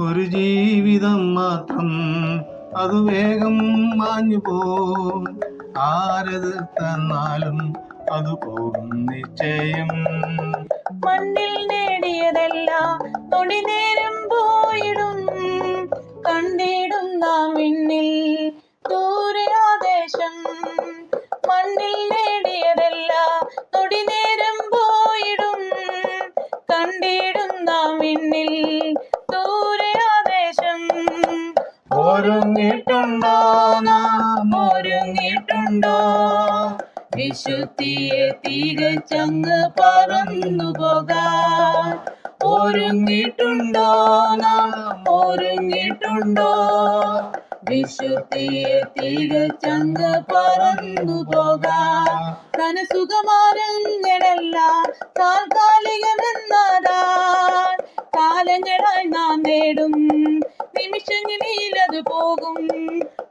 ഒരു ജീവിതം മാത്രം അത് വേഗം മാഞ്ഞു പോകും ആരത് തന്നാലും അത് പോകും നിശ്ചയം. മണ്ണിൽ നേടിയതെല്ലാം നൊടി നേരം പോയിടും. കണ്ടിടും നാം ഒരുങ്ങിട്ടുണ്ടോ നാം? ഒരുങ്ങിട്ടുണ്ടോ? വിശുദ്ധിയെ തികച്ചങ്ങ് പറന്നു പോകാൻ. ഒരുങ്ങിട്ടുണ്ടോ നാം? ഒരുങ്ങിട്ടുണ്ടോ? വിശുദ്ധിയെ തികച്ചങ്ങ് പറന്നു പോകാൻ. ധനസുഖമാരങ്ങളെല്ലാം താൽക്കാലികമെന്നതാ. കാലങ്ങളായി നാം നേടും. പോകും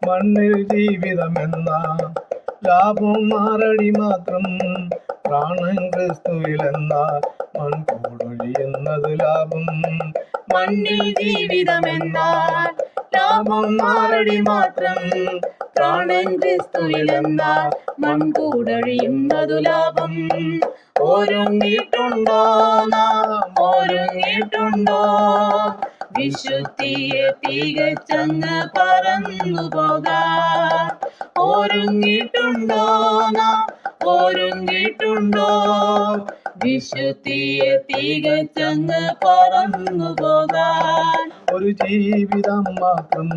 മണ്ണിൽ ജീവിതമെന്ന ലാഭം മാറടി മാത്രം പ്രാണൻ ക്രിസ്തുവിലെന്ന മൺകൂടൊഴിയുന്നത് ലാഭം. മണ്ണിൽ ജീവിതമെന്നാൽ ലാഭം മാറടി മാത്രം പ്രാണൻ ക്രിസ്തുവിലെന്നാൽ മൺകൂടഴിയുന്നതു ലാഭം. ഒരുങ്ങിയിട്ടുണ്ടോ നാം? ഒരുങ്ങിയിട്ടുണ്ടോ? വിശുദ്ധിയെ തികച്ചങ്ങ് പറന്നു പോകാൻ ഒരുങ്ങിയിട്ടുണ്ടോ ഒരുങ്ങിട്ടുണ്ടോ ഒരുങ്ങിയിട്ടുണ്ടോ? വിശുദ്ധിയെ തികച്ചങ്ങ് പറന്നു പോകാൻ ഒരു ജീവിതം മാത്രം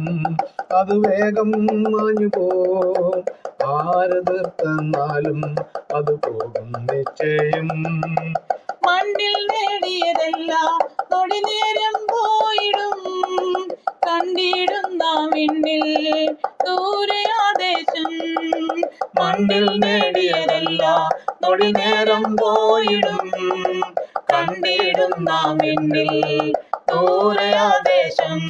അത് വേഗം മാഞ്ഞു പോർത്തന്നാലും ആരത് തന്നാലും അത് പോകും നിശ്ചയം. മണ്ണിൽ നേടിയതെല്ലാം തൊടി നേരം കണ്ടിടും നാം വിണ്ണിൽ ദൂരെ ആദേശം മണ്ണിൽ നേടിയതല്ല നൊടി നേരം പോയിടും. കണ്ടിടുന്ന വിണ്ണിൽ ദൂരെ ആദേശം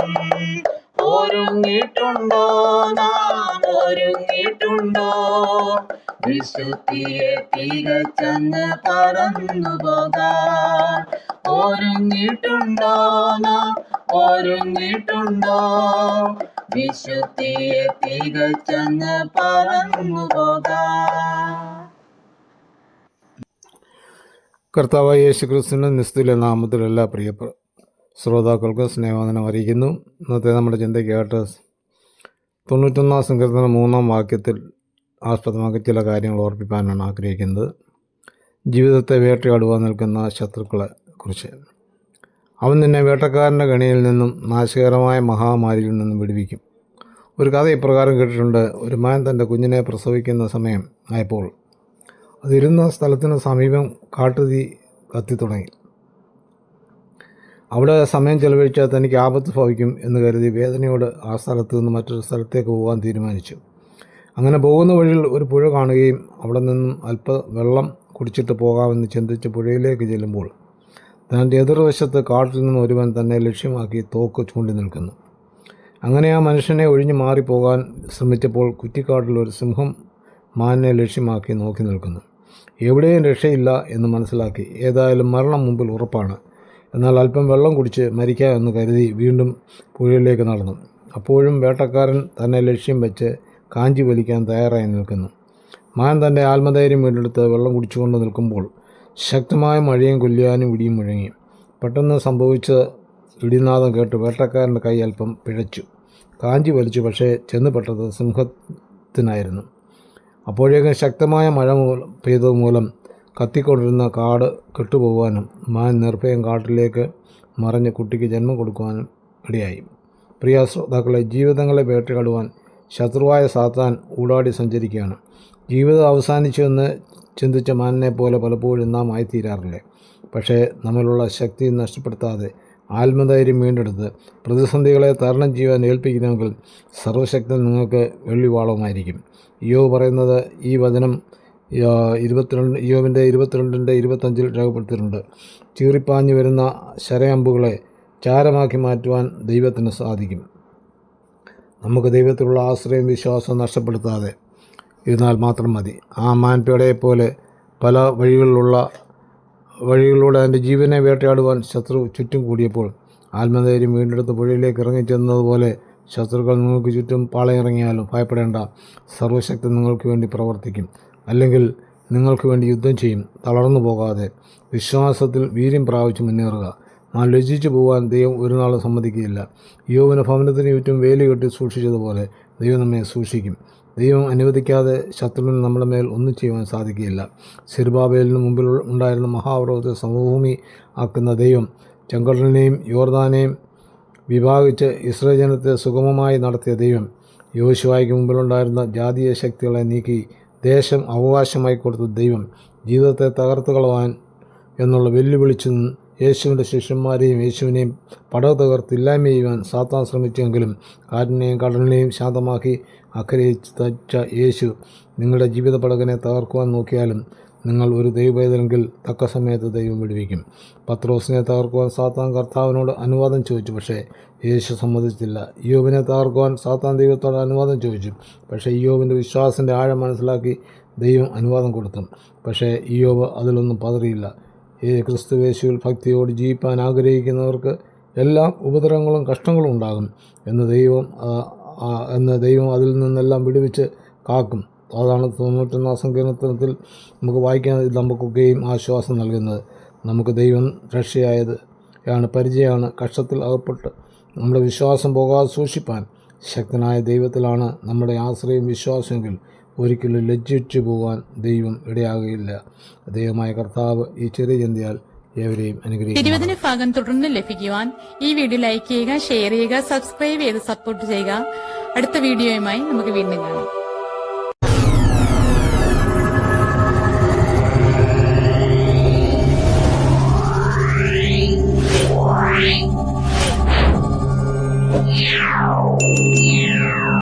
ഒരുങ്ങിയിട്ടുണ്ടോ? നാം ഒരുങ്ങിയിട്ടുണ്ടോ? വിശുദ്ധിയെ തികച്ചങ്ങ് പറന്നു പോകാൻ ഒരുങ്ങിയിട്ടുണ്ടോ? നാം ഒരുങ്ങിയിട്ടുണ്ടോ വിശുദ്ധിയെ തികച്ചങ്ങ് പറന്നു പോകാ കർത്താവായ യേശു ക്രിസ്തുവിന്റെ നിസ്തുല നാമത്തിൽ എല്ലാ പ്രിയ പ്ര- ശ്രോതാക്കൾക്കും സ്നേഹവന്ദനം അറിയിക്കുന്നു. ഇന്നത്തെ നമ്മുടെ ചിന്തയ്ക്കായിട്ട് തൊണ്ണൂറ്റൊന്നാം സങ്കീർത്തന മൂന്നാം വാക്യത്തിൽ ആസ്പദമാക്കി ചില കാര്യങ്ങൾ ഓർപ്പിക്കാനാണ് ആഗ്രഹിക്കുന്നത്. ജീവിതത്തെ വേട്ടയാടുവാൻ നിൽക്കുന്ന ശത്രുക്കളെ കുറിച്ച്. അവൻ നിന്നെ വേട്ടക്കാരന്റെ ഗണിയിൽ നിന്നും നാശകരമായ മഹാമാരിയിൽ നിന്നും വിടുവിക്കും. ഒരു കഥ ഇപ്രകാരം കേട്ടിട്ടുണ്ട്. ഒരു മാൻ തന്റെ കുഞ്ഞിനെ പ്രസവിക്കുന്ന സമയം ആയപ്പോൾ അതിരുന്ന സ്ഥലത്തിന് സമീപം കാട്ടുതീ കത്തിത്തുടങ്ങി അവിടെ സമയം ചെലവഴിച്ചാൽ തനിക്ക് ആപത്ത് ഭവിക്കും എന്ന് കരുതി വേദനയോട് ആ സ്ഥലത്ത് നിന്ന് മറ്റൊരു സ്ഥലത്തേക്ക് പോകാൻ തീരുമാനിച്ചു. അങ്ങനെ പോകുന്ന വഴിയിൽ ഒരു പുഴ കാണുകയും അവിടെ നിന്നും അല്പ വെള്ളം കുടിച്ചിട്ട് പോകാമെന്ന് ചിന്തിച്ച് പുഴയിലേക്ക് ചെല്ലുമ്പോൾ തന്റെ എതിർവശത്ത് കാട്ടിൽ നിന്ന് ഒരുവൻ തന്നെ ലക്ഷ്യമാക്കി തോക്ക് ചൂണ്ടി നിൽക്കുന്നു. അങ്ങനെ ആ മനുഷ്യനെ ഒഴിഞ്ഞു മാറിപ്പോകാൻ ശ്രമിച്ചപ്പോൾ കുറ്റിക്കാട്ടിൽ ഒരു സിംഹം മാനിനെ ലക്ഷ്യമാക്കി നോക്കി നിൽക്കുന്നു. എവിടെയും രക്ഷയില്ല എന്ന് മനസ്സിലാക്കി. ഏതായാലും മരണം മുമ്പിൽ ഉറപ്പാണ്. എന്നാൽ അല്പം വെള്ളം കുടിച്ച് മരിക്കാം എന്ന് കരുതി വീണ്ടും പുഴയിലേക്ക് നടന്നു. അപ്പോഴും വേട്ടക്കാരൻ തന്നെ ലക്ഷ്യം വെച്ച് കാഞ്ചി വലിക്കാൻ തയ്യാറായി നിൽക്കുന്നു. മാൻ തന്റെ ആത്മധൈര്യം വീണ്ടെടുത്ത് വെള്ളം കുടിച്ചുകൊണ്ട് നിൽക്കുമ്പോൾ ശക്തമായ മഴയും കൊല്ലിയാനും ഇടിയും മുഴങ്ങി. പെട്ടെന്ന് സംഭവിച്ച ഇടിനാദം കേട്ട് വേട്ടക്കാരന്റെ കൈ അല്പം പിഴച്ചു. കാഞ്ചി വലിച്ചു പക്ഷേ ചെന്ന് സിംഹത്തിനായിരുന്നു. അപ്പോഴേക്കും ശക്തമായ മഴ പെയ്തത് മൂലം കത്തിക്കൊണ്ടിരുന്ന കാട് കെട്ടുപോകാനും മാൻ നിർഭയം കാട്ടിലേക്ക് മറിഞ്ഞ് കുട്ടിക്ക് ജന്മം കൊടുക്കുവാനും ഇടയായി. പ്രിയ ശ്രോതാക്കളെ ജീവിതങ്ങളെ വേട്ടയാടുവാൻ ശത്രുവായ സാത്താൻ ഊടാടി സഞ്ചരിക്കുകയാണ്. ജീവിതം അവസാനിച്ചുവെന്ന് ചിന്തിച്ച മാനിനെ പോലെ പലപ്പോഴും നാം ആയിത്തീരാറില്ലേ? പക്ഷേ നമ്മളുള്ള ശക്തി നഷ്ടപ്പെടുത്താതെ ആത്മധൈര്യം വീണ്ടെടുത്ത് പ്രതിസന്ധികളെ തരണം ചെയ്യുവാൻ ഏൽപ്പിക്കുന്നെങ്കിൽ സർവശക്തൻ നിങ്ങൾക്ക് വെള്ളിവാളവുമായിരിക്കും യോ പറയുന്നത് ഈ വചനം ഇരുപത്തിരണ്ട് യോവിന്റെ ഇരുപത്തിരണ്ടിന്റെ ഇരുപത്തഞ്ചിൽ രേഖപ്പെടുത്തിയിട്ടുണ്ട്. ചീറിപ്പാഞ്ഞു വരുന്ന ശരയമ്പുകളെ ചാരമാക്കി മാറ്റുവാൻ ദൈവത്തിന് സാധിക്കും. നമുക്ക് ദൈവത്തിലുള്ള ആശ്രയം വിശ്വാസം നഷ്ടപ്പെടുത്താതെ ഇരുന്നാൽ മാത്രം മതി. ആ മാൻപേടയെ പോലെ പല വഴികളിലുള്ള വഴികളിലൂടെ അതിന്റെ ജീവനെ വേട്ടയാടുവാൻ ശത്രു ചുറ്റും കൂടിയപ്പോൾ ആത്മധൈര്യം വീണ്ടെടുത്ത് പുഴയിലേക്ക് ഇറങ്ങിച്ചെന്നതുപോലെ ശത്രുക്കൾ നിങ്ങൾക്ക് ചുറ്റും പാളയിറങ്ങിയാലും ഭയപ്പെടേണ്ട. സർവശക്തി നിങ്ങൾക്ക് വേണ്ടി പ്രവർത്തിക്കും. അല്ലെങ്കിൽ നിങ്ങൾക്ക് വേണ്ടി യുദ്ധം ചെയ്യും. തളർന്നു പോകാതെ. വിശ്വാസത്തിൽ വീര്യം പ്രാപിച്ച് മുന്നേറുക. നാം ലജ്ജിച്ചു പോകാൻ ദൈവം ഒരു നാളും സമ്മതിക്കുകയില്ല. യോവന ഭവനത്തിന് ചുറ്റും വേലി കെട്ടി സൂക്ഷിച്ചതുപോലെ ദൈവം നമ്മെ സൂക്ഷിക്കും. ദൈവം അനുവദിക്കാതെ ശത്രുവിന് നമ്മുടെ മേൽ ഒന്നും ചെയ്യുവാൻ സാധിക്കുകയില്ല. സിർബാബേലിന് മുമ്പിൽ ഉണ്ടായിരുന്ന മഹാപർവത്തെ സമഭൂമി ആക്കുന്ന ദൈവം ചെങ്കടലിനെയും യോർദാനെയും വിഭാഗിച്ച് ഇസ്രേ ജനത്തെ സുഗമമായി നടത്തിയ ദൈവം യോശുവായ്ക്ക് മുമ്പിലുണ്ടായിരുന്ന ജാതീയ ശക്തികളെ നീക്കി ദേശം അവകാശമായി കൊടുത്ത ദൈവം ജീവിതത്തെ തകർത്ത് കളവാൻ എന്നുള്ള വെല്ലുവിളിച്ചു യേശുവിന്റെ ശിഷ്യന്മാരെയും യേശുവിനെയും പടവ് തകർത്ത് ഇല്ലായ്മ ചെയ്യുവാൻ സാത്താൻ ശ്രമിച്ചെങ്കിലും കാറ്റിനെയും കടലിനെയും ശാന്തമാക്കി തച്ച യേശു നിങ്ങളുടെ ജീവിത പടകനെ തകർക്കുവാൻ നോക്കിയാലും നിങ്ങൾ ഒരു ദൈവവേദനെങ്കിൽ തക്ക സമയത്ത് ദൈവം വിടുവിക്കും. പത്രോസിനെ തകർക്കുവാൻ സാത്താൻ കർത്താവിനോട് അനുവാദം ചോദിച്ചു. പക്ഷേ യേശു സമ്മതിച്ചില്ല. യോബിനെ തകർക്കുവാൻ സാത്താൻ ദൈവത്തോട് അനുവാദം ചോദിച്ചു. പക്ഷേ യോബിന്റെ വിശ്വാസത്തിന്റെ ആഴം മനസ്സിലാക്കി ദൈവം അനുവാദം കൊടുത്തു. പക്ഷേ യോബ് അതിലൊന്നും പതറിയില്ല. ഈ ക്രിസ്തുവേശുവിൽ ഭക്തിയോട് ജീവിപ്പാൻ ആഗ്രഹിക്കുന്നവർക്ക് എല്ലാ ഉപദ്രവങ്ങളും കഷ്ടങ്ങളും ഉണ്ടാകും എന്ന് ദൈവം എന്ന് ദൈവം അതിൽ നിന്നെല്ലാം വിടുവിച്ച് കാക്കും. അതാണ് തൊണ്ണൂറ്റൊന്നാം സങ്കീർത്തനത്തിൽ നമുക്ക് വായിക്കാൻ നമുക്കൊക്കെയും ആശ്വാസം നൽകുന്നത്. നമുക്ക് ദൈവം രക്ഷയായത് ആണ് പരിചയമാണ്. കഷ്ടത്തിൽ അകപ്പെട്ട് നമ്മുടെ വിശ്വാസം പോകാതെ സൂക്ഷിപ്പാൻ ശക്തനായ ദൈവത്തിലാണ് നമ്മുടെ ആശ്രയം വിശ്വാസമെങ്കിൽ ഒരിക്കലും ലജ്ജിച്ചു പോകാൻ ദൈവം ഇടയാകുകയില്ല ദൈവമായ കർത്താവ് ഈ ചെറിയ ചിന്തയാൽ ഏവരെയും ഇരുപതിന് ഭാഗം തുടർന്ന് ലഭിക്കുവാൻ ഈ വീഡിയോ ലൈക്ക് ചെയ്യുക ഷെയർ ചെയ്യുക സബ്സ്ക്രൈബ് ചെയ്ത് സപ്പോർട്ട് ചെയ്യുക. അടുത്ത വീഡിയോയുമായി നമുക്ക് വീണ്ടും കാണാം.